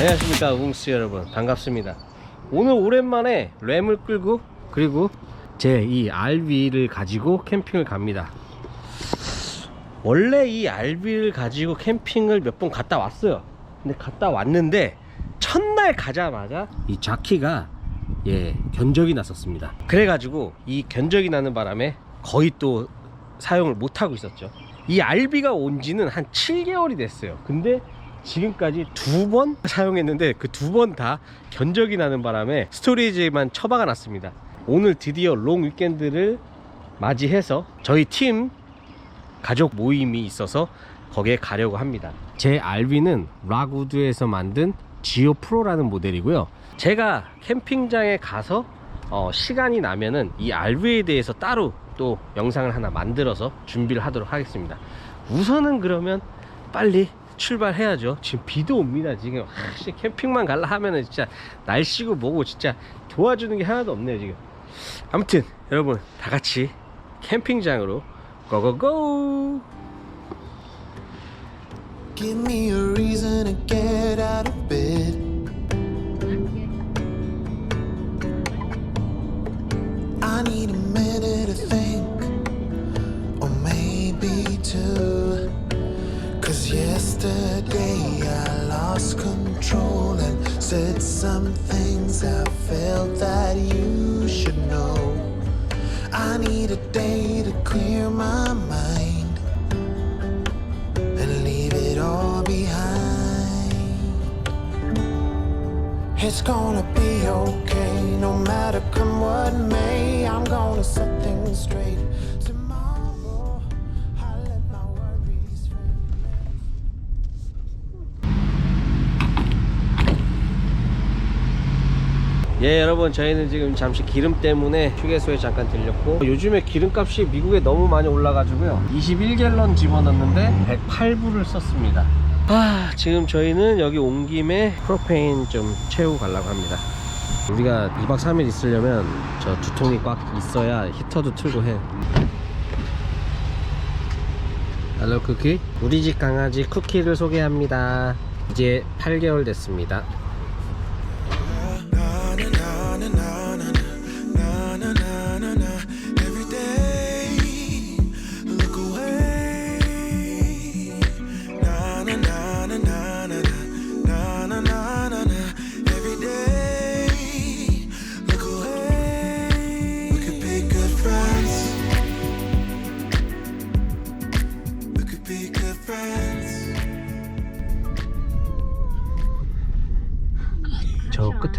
안녕하십니까 웅스 여러분. 반갑습니다. 오늘 오랜만에 램을 끌고 그리고 제 이 RV를 가지고 캠핑을 갑니다. 원래 이 RV를 가지고 캠핑을 몇 번 갔다 왔어요. 근데 갔다 왔는데 첫날 가자마자 이 자키가 예 견적이 났었습니다. 그래가지고 이 견적이 나는 바람에 거의 또 사용을 못하고 있었죠. 이 RV가 온 지는 한 7개월이 됐어요. 근데 지금까지 두 번 사용했는데 그 두 번 다 견적이 나는 바람에 스토리지에만 처박아 놨습니다 오늘 드디어 롱 위켄드를 맞이해서 저희 팀 가족 모임이 있어서 거기에 가려고 합니다. 제 RV는 락우드에서 만든 지오 프로라는 모델이고요. 제가 캠핑장에 가서 어, 시간이 나면은 이 RV에 대해서 따로 또 영상을 하나 만들어서 준비를 하도록 하겠습니다. 우선은 그러면 빨리 출발해야죠. 지금 비도 옵니다. 지금 하, 씨, 캠핑만 갈라 하면은 진짜 날씨고 뭐고 진짜 도와주는 게 하나도 없네요. 지금. 아무튼 여러분 다 같이 캠핑장으로 고고고! Give me a reason to get out of bed. I need a minute to think, or maybe two. Yesterday I lost control and said some things I felt that you should know. I need a day to clear my mind and leave it all behind. It's gonna be okay, no matter come what may. I'm gonna set things straight 예 여러분 저희는 지금 잠시 기름 때문에 휴게소에 잠깐 들렸고 요즘에 기름값이 미국에 너무 많이 올라가지고요. 21갤런 집어넣는데 108불을 썼습니다. 아 지금 저희는 여기 온 김에 프로페인 좀 채우고 가려고 합니다. 우리가 2박 3일 있으려면 저 두 통이 꽉 있어야 히터도 틀고 해. 헬로 쿠키? 우리 집 강아지 쿠키를 소개합니다. 이제 8개월 됐습니다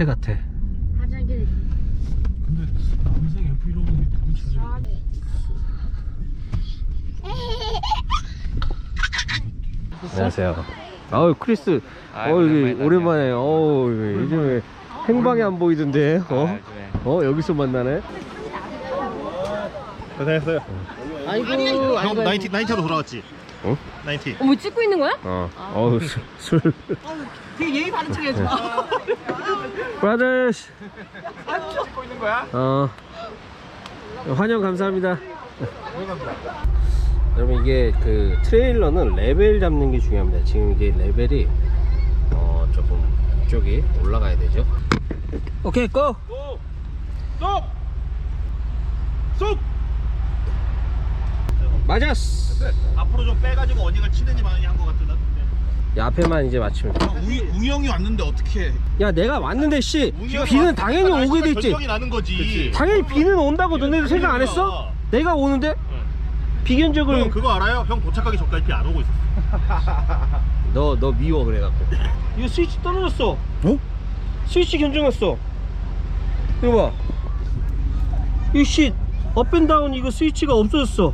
저 끝에 같아 화장실 근데 남생 F 이런 거 누구 찾아? 안녕하세요. 아우 크리스, 어 여기 오랜만에, 어 요즘에 행방이 안 보이던데, 어? 어 여기서 만나네. 고생했어요. 아이고, 형 나이티 나이티로 돌아왔지? 어? 나이티. 어머 찍고 있는 거야? 어, 어우 술, 술. 되게 예의 바른 척 해줘 브라더스. 찍고 있는 거야? 어. 환영 감사합니다. 여러분 이게 그 트레일러는 레벨 잡는 게 중요합니다. 지금 이게 레벨이 어 조금 이쪽이 올라가야 되죠. 오케이 고. 쏙! 쏙! 맞았어. 앞으로 좀 빼가지고 어디가 치든지 마느니 한거 같은데. 야, 앞에만 이제 맞추면 돼. 웅이 형이 왔는데 어떻게? 야 내가 왔는데 씨 비는 당연히 오게 돼 있지. 결정이 나는 거지. 당연히 비는 온다고 너네들 생각 안 했어? 내가 오는데 비견적을 형 그거 알아요? 형 도착하기 전까지 비 안 오고 있었어. 너 너 미워 그래갖고 이거 스위치 떨어졌어 어? 스위치 견적났어 이거 봐 이거 씨 업앤다운 이거 스위치가 없어졌어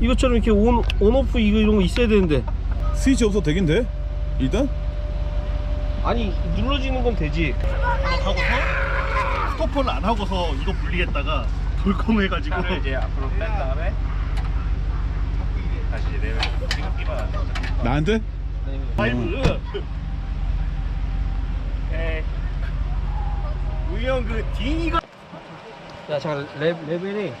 이것처럼 이렇게 온, 온오프 이거 이런 거 있어야 되는데. 스위치 없어도 되긴 돼? 일단? 아니 눌러지는 건 되지. 하고서 스토퍼를 안 하고서 이거 분리했다가 돌컹해가지고. 이제 앞으로 뺀 다음에 다시 지금 비만 나한테? 파이브. 에이 우이 형그 딩이가 야 잠깐 레, 레벨이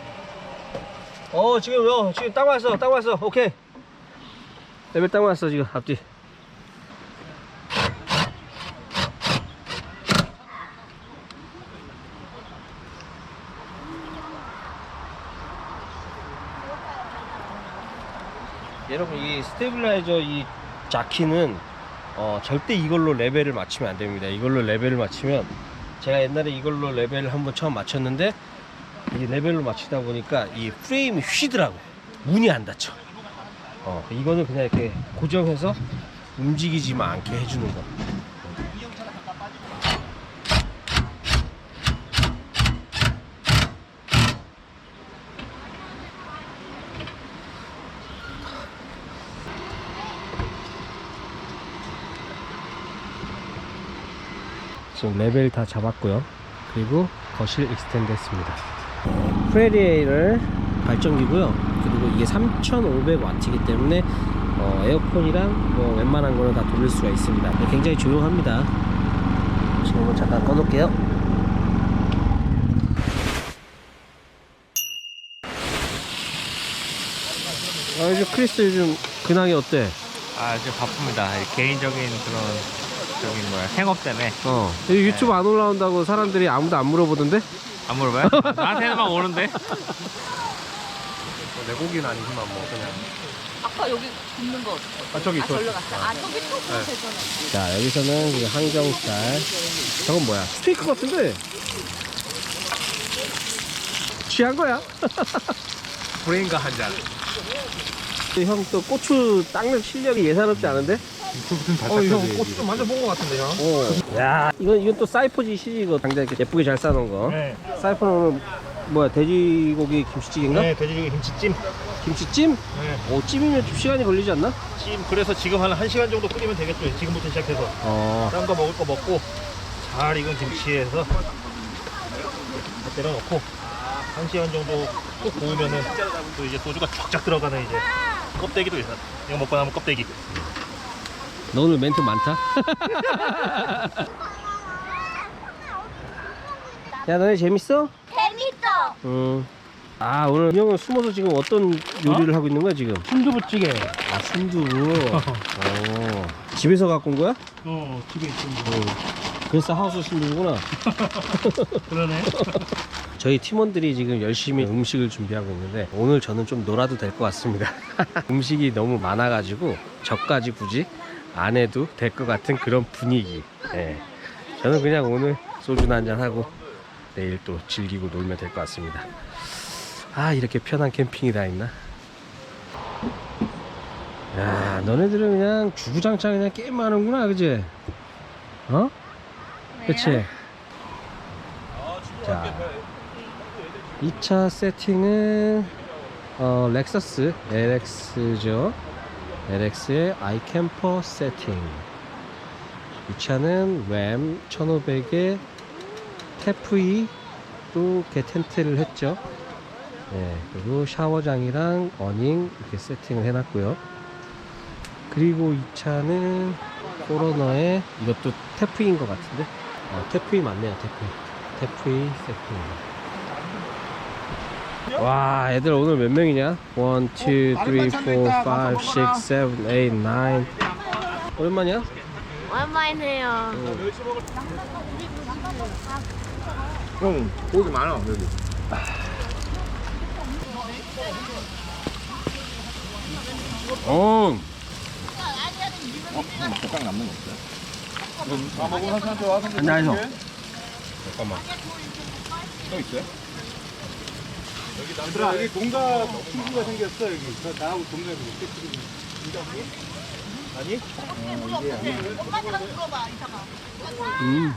어 지금 요 지금 딱 왔어 딱 왔어. 오케이. 레벨 딱 왔어 지금 앞뒤. 여러분 이 스테빌라이저 이 자키는 어, 절대 이걸로 레벨을 맞추면 안 됩니다. 이걸로 레벨을 맞추면 제가 옛날에 이걸로 레벨을 한번 처음 맞췄는데 이 레벨로 맞추다 보니까 이 프레임이 휘더라고. 문이 안 닫혀. 어, 이거는 그냥 이렇게 고정해서 움직이지만 않게 해주는 거. 지금 레벨 다 잡았고요. 그리고 거실 익스텐드 했습니다. 프레리에이를 발전기고요. 그리고 이게 3,500W이기 때문에 어, 에어컨이랑 뭐 웬만한 거는 다 돌릴 수가 있습니다. 굉장히 조용합니다. 지금은 잠깐 꺼놓을게요. 아, 요즘 크리스 요즘 근황이 어때? 아, 이제 바쁩니다. 개인적인 그런 저기 뭐야 생업 때문에 어. 유튜브 안 올라온다고 사람들이 아무도 안 물어보던데? 안 물어봐요? 나한테만 오는데. 내 고기는 아니지만 뭐 그냥. 아까 여기 굽는 거. 아 저기 아, 절로 갔어. 아, 저기 또 네. 되잖아. 자 여기서는 그 항정살 저건 뭐야 스테이크 같은데 취한 거야 브레인과 한 잔. 형 또 고추 닦는 실력이 예사롭지 않은데 어, 형꽃좀 만져 본 것 같은데 형. 오. 야 이건 이건 또 사이퍼짓이 이거 당장 이렇게 예쁘게 잘 싸놓은 거 네. 사이퍼는 오늘 뭐야 돼지고기 김치찌개인가 네, 돼지고기 김치찜. 김치찜 네. 오 찜이면 좀 시간이 걸리지 않나 찜. 그래서 지금 한 1시간 정도 끓이면 되겠죠. 지금부터 시작해서. 어딴거 먹을 거 먹고 잘 익은 김치에서 때려 넣고 1시간 정도 푹 구우면은 또 이제 소주가 쫙쫙 들어가는 이제 껍데기도 있어. 이거 먹고 나면 껍데기. 너 오늘 멘트 많다. 야, 너네 재밌어? 재밌어. 응. 아, 오늘 이 형은 숨어서 지금 어떤 요리를 하고 있는 거야, 지금? 순두부찌개. 아, 순두부. 어. 집에서 갖고 온 거야? 어, 집에 있습니다. 응. 그래서 하우스 순두부구나. 그러네. 저희 팀원들이 지금 열심히 음식을 준비하고 있는데 오늘 저는 좀 놀아도 될 것 같습니다. 음식이 너무 많아가지고 저까지 굳이 안 해도 될 것 같은 그런 분위기. 예. 저는 그냥 오늘 소주나 한잔 하고 내일 또 즐기고 놀면 될 것 같습니다. 아 이렇게 편한 캠핑이 다 있나? 야 너네들은 그냥 주구장창 그냥 게임만 하는구나 그지? 어? 그치? 자 2차 세팅은 어, 렉서스 LX죠 LX의 아이캠퍼 세팅. 이 차는 램 1500에 테프이 또 이렇게 텐트를 했죠. 네, 그리고 샤워장이랑 어닝 이렇게 세팅을 해놨고요. 그리고 이 차는 포러너에 이것도 테프이인 것 같은데? 어, 테프이 맞네요 테프이. 테프이 세팅 와 애들 오늘 몇 명이냐? 1, 2, 3, 4, 5, 6, 7, 8, 9 오랜만이야? 오랜만이네요. 형 고기 많아 여기. 어 젓가락 남는 거 없어요? 다 먹으면 한 사람한테 와서 잠깐만. 또 있어요? 여기 남자 여기 동갑 친구가 생겼어 여기. 나- 나하고 동네에서 롯데 친구. 아니? 음.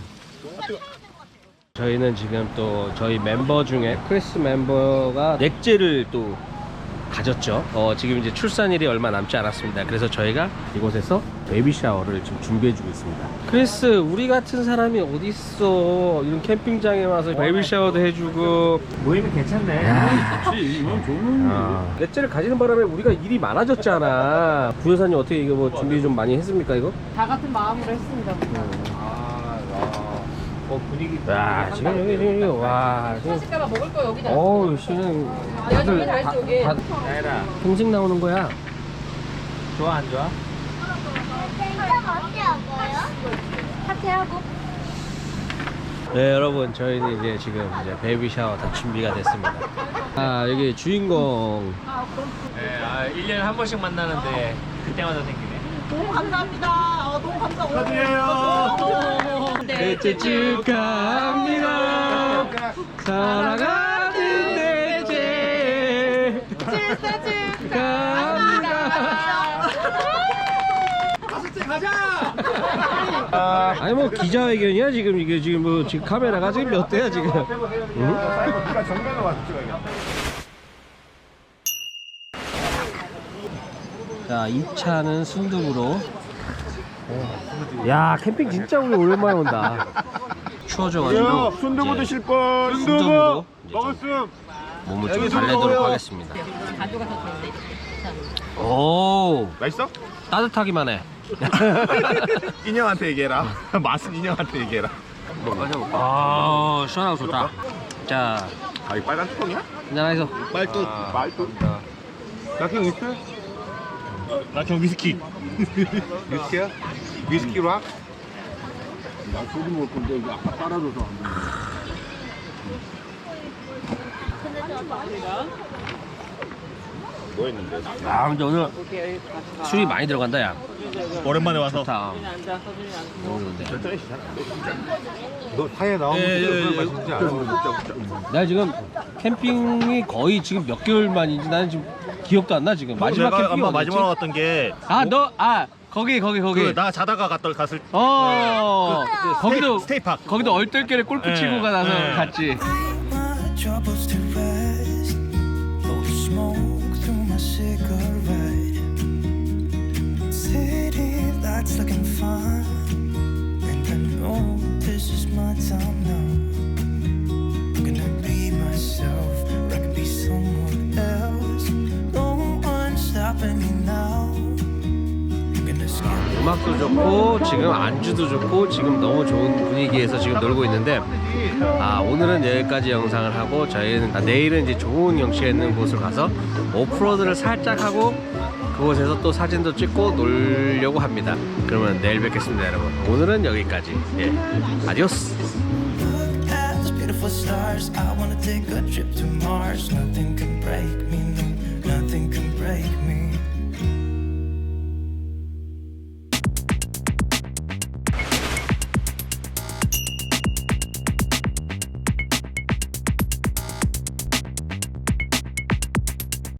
저희는 지금 또 저희 멤버 중에 크리스 멤버가 넥제를 또 가졌죠. 어, 지금 이제 출산일이 얼마 남지 않았습니다. 그래서 저희가 이곳에서 베이비 샤워를 지금 준비해주고 있습니다. 크리스, 우리 같은 사람이 어디 있어? 이런 캠핑장에 와서 베이비 샤워도 해주고. 모임이 괜찮네. 그렇지 이건 좋은. 아, 넥제를 가지는 바람에 우리가 일이 많아졌잖아. 부여사님 어떻게 이거 뭐 준비 좀 많이 했습니까 이거? 다 같은 마음으로 했습니다. 어 분위기. 야, 지금 여기 지금 여기 와, 지금. 식가마 먹을 거 여기다. 어우, 지금 내가 준비 다 했지 여기. 나이라 음식 나오는 거야. 좋아 안 좋아? 네 여러분 저희는 이제 지금 이제 베이비 샤워 다 준비가 됐습니다. 아 여기 주인공. 네, 아, 1년에 한 번씩 만나는데 그때마다 생기네. 넷째 축하합니다. 사랑하는 넷째 축하합니다. 아니 뭐 기자회견이야 지금 이게 지금 뭐 지금 카메라가 지금 몇 대야 지금? 응? 자 2차는 순두부로 야 캠핑 진짜 우리 오랜만에 온다 추워져가지고 순두부 이제 드실 분. 순두부로 이제 좀 먹었음. 몸을 좀 달래도록 하겠습니다 오 맛있어? 따뜻하기만 해 인형한테 얘기해라. 맛은 인형한테 얘기해라. 아 시원하고 좋다 자 아, 이 빨간 뚜껑이야? 한잔하이소 말뚝. 말뚝. 나경 있어? 나 그냥 위스키. 위스키야? 위스키 락? 나 소주 먹을 건데 이거 아까 따라줘서 안 돼. 뭐 했는데? 아 근데 오늘 술이 많이 들어간다 야 오랜만에 와서. 좋다 너무 좋은데 너 사에 나오면 예, 예, 술 예. 먹자. 나 지금 캠핑이 거의 지금 몇 개월 만인지 나는 지금 기억도 안 나 지금 마지막 내가 캠핑이 아마? 마지막으로 갔던 게. 아너 아 거기 거기 거기 그 나 자다가 갔던 갔을 어그 거기도 스테이, 스테이파크. 거기도 얼떨결에 골프 예, 치고 가서 예. 갔지 my 음악도 좋고 지금 안주도 좋고 지금 너무 좋은 분위기에서 지금 놀고 있는데 아 오늘은 여기까지 영상을 하고 저희는 아, 내일은 이제 좋은 경치가 있는 곳을 가서 오프로드를 살짝 하고 그곳에서 또 사진도 찍고 놀려고 합니다. 그러면 내일 뵙겠습니다, 여러분. 오늘은 여기까지. 예. 아디오스.